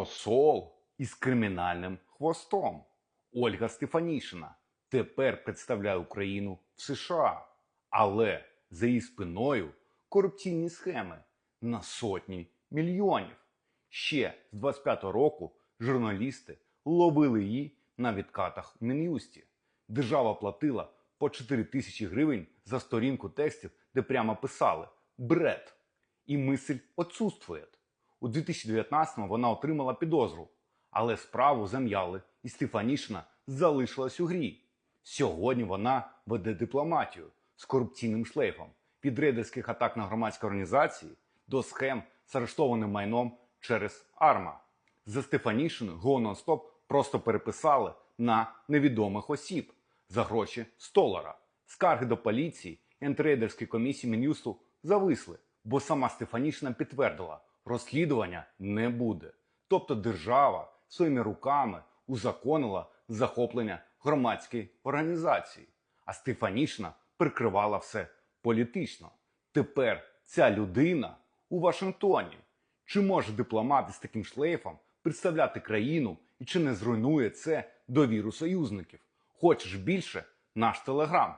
Посол із кримінальним хвостом. Ольга Стефанішина тепер представляє Україну в США, але за її спиною корупційні схеми на сотні мільйонів. Ще з 25-го року журналісти ловили її на відкатах в Мін'юсті. Держава платила по 4 тисячі гривень за сторінку текстів, де прямо писали бред. І мисль отсутствує. У 2019-му вона отримала підозру, але справу зам'яли, і Стефанішина залишилась у грі. Сьогодні вона веде дипломатію з корупційним шлейфом від рейдерських атак на громадські організації до схем з арештованим майном через АРМА. За Стефанішиною Go просто переписали на невідомих осіб за гроші столара. Скарги до поліції і антирейдерської комісії Мін'юсту зависли, бо сама Стефанішина підтвердила, розслідування не буде. Тобто держава своїми руками узаконила захоплення громадської організації, а Стефанішина прикривала все політично. Тепер ця людина у Вашингтоні. Чи може дипломат із таким шлейфом представляти країну і чи не зруйнує це довіру союзників? Хочеш більше? Наш телеграм.